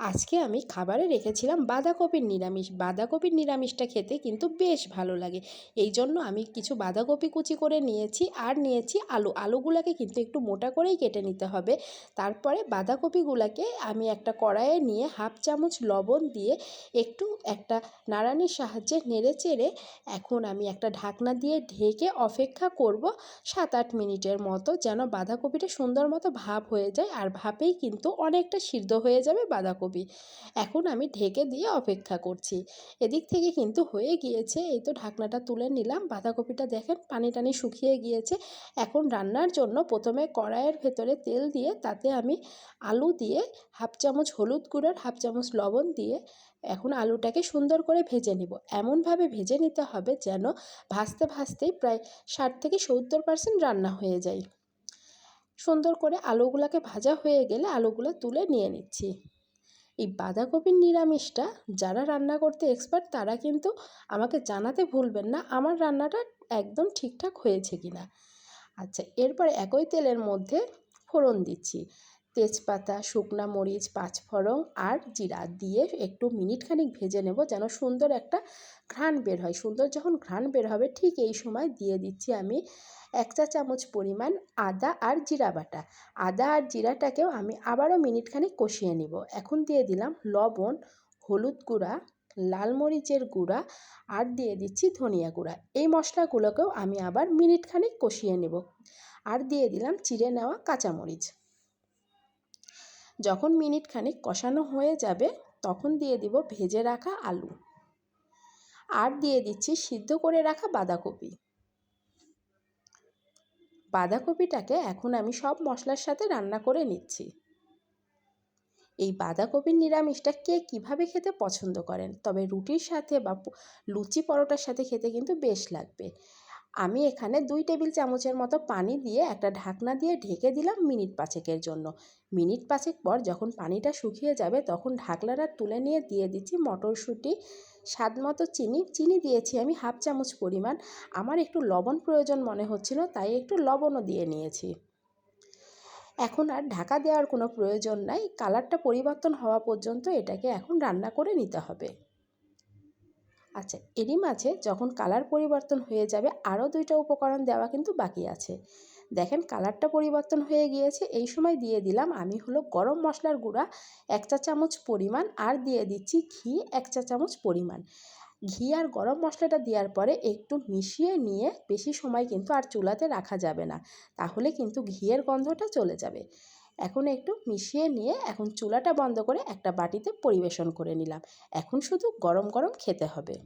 আজকে আমি খাবারে রেখেছিলাম বাঁধাকপির নিরামিষ। বাঁধাকপির নিরামিষটা খেতে কিন্তু বেশ ভালো লাগে। এই জন্য আমি কিছু বাঁধাকপি কুচি করে নিয়েছি আর নিয়েছি আলু। আলুগুলোকে কিন্তু একটু মোটা করেই কেটে নিতে হবে। তারপরে বাঁধাকপিগুলোকে আমি একটা কড়াইয়ে নিয়ে হাফ চামচ লবণ দিয়ে একটু একটা নাড়ানির সাহায্যে নেড়ে চেড়ে এখন আমি একটা ঢাকনা দিয়ে ঢেকে অপেক্ষা করব সাত আট মিনিটের মতো যেন বাঁধাকপিটা সুন্দর মতো ভাপ হয়ে যায়। আর ভাপেই কিন্তু অনেকটা সিদ্ধ হয়ে যাবে বাঁধাকপি। এখন আমি ঢেকে দিয়ে অপেক্ষা করছি। এদিক থেকে কিন্তু হয়ে গিয়েছে। এই তো ঢাকনাটা তুলে নিলাম। বাঁধাকপিটা দেখেন পানি টানি শুকিয়ে গিয়েছে। এখন রান্নার জন্য প্রথমে কড়াইয়ের ভেতরে তেল দিয়ে তাতে আমি আলু দিয়ে হাফ চামচ হলুদ গুঁড়োর হাফ চামচ লবণ দিয়ে এখন আলুটাকে সুন্দর করে ভেজে নিব। এমনভাবে ভেজে নিতে হবে যেন ভাজতে ভাজতেই প্রায় ষাট থেকে সত্তর পার্সেন্ট রান্না হয়ে যায়। সুন্দর করে আলুগুলোকে ভাজা হয়ে গেলে আলুগুলো তুলে নিয়ে নিচ্ছি। এই বাঁধাকপির নিরামিষটা যারা রান্না করতে এক্সপার্ট তারা কিন্তু আমাকে জানাতে ভুলবেন না, আমার রান্নাটা একদম ঠিকঠাক হয়েছে কি না আচ্ছা এরপর একই তেলের মধ্যে ফোড়ন দিচ্ছি। তেজপাতা, শুকনা মরিচ, পাঁচফোড়ন আর জিরা দিয়ে একটু মিনিট খানিক ভেজে নেব যেন সুন্দর একটা ঘ্রাণ বের হয়। সুন্দর যখন ঘ্রাণ বের হবে ঠিক এই সময় দিয়ে দিচ্ছি আমি এক চা চামচ পরিমাণ আদা আর জিরা বাটা। আদা আর জিরাটাকেও আমি আবারও মিনিট খানিক কষিয়ে নিব। এখন দিয়ে দিলাম লবণ, হলুদ গুঁড়া, লাল মরিচের গুঁড়া আর দিয়ে দিচ্ছি ধনিয়া গুঁড়া। এই মশলাগুলোকেও আমি আবার মিনিট খানিক কষিয়ে নেব। আর দিয়ে দিলাম চিড়ে নেওয়া কাঁচামরিচ। যখন মিনিট খানিক কষানো হয়ে যাবে, তখন দিয়ে দিব ভেজে রাখা আলু। আর দিয়ে দিচ্ছি সিদ্ধ করে রাখা বাঁধাকপি। বাঁধাকপিটাকে এখন আমি সব মশলার সাথে রান্না করে নিচ্ছি। এই বাঁধাকপির নিরামিষটা কে কীভাবে খেতে পছন্দ করেন? তবে রুটির সাথে বা লুচি পরোটার সাথে খেতে কিন্তু বেশ লাগবে। আমি এখানে দুই টেবিল চামচের মতো পানি দিয়ে একটা ঢাকনা দিয়ে ঢেকে দিলাম মিনিট পাঁচেকের জন্য। মিনিট পাঁচেক পর যখন পানিটা শুকিয়ে যাবে তখন ঢাকনাটা তুলে নিয়ে দিয়ে দিচ্ছি মটরশুঁটি স্বাদ মতো চিনি। চিনি দিয়েছি আমি হাফ চামচ পরিমাণ। আমার একটু লবণ প্রয়োজন মনে হচ্ছিল, তাই একটু লবণও দিয়ে নিয়েছি। এখন আর ঢাকা দেওয়ার কোনো প্রয়োজন নাই। কালারটা পরিবর্তন হওয়া পর্যন্ত এটাকে এখন রান্না করে নিতে হবে। আচ্ছা এরই মাঝে যখন কালার পরিবর্তন হয়ে যাবে, আরও দুইটা উপকরণ দেওয়া কিন্তু বাকি আছে। দেখেন কালারটা পরিবর্তন হয়ে গিয়েছে, এই সময় দিয়ে দিলাম আমি হলো গরম মশলার গুঁড়া, এক চা চামচ পরিমাণ, আর দিয়ে দিচ্ছি ঘি, এক চা চামচ পরিমাণ। ঘি আর গরম মশলাটা দেওয়ার পরে একটু মিশিয়ে নিয়ে বেশি সময় কিন্তু আর চুলাতে রাখা যাবে না, তাহলে কিন্তু ঘিয়ের গন্ধটা চলে যাবে। এখন একটু মিশিয়ে নিয়ে এখন চুলাটা বন্ধ করে একটা বাটিতে পরিবেশন করে নিলাম। এখন শুধু গরম গরম খেতে হবে।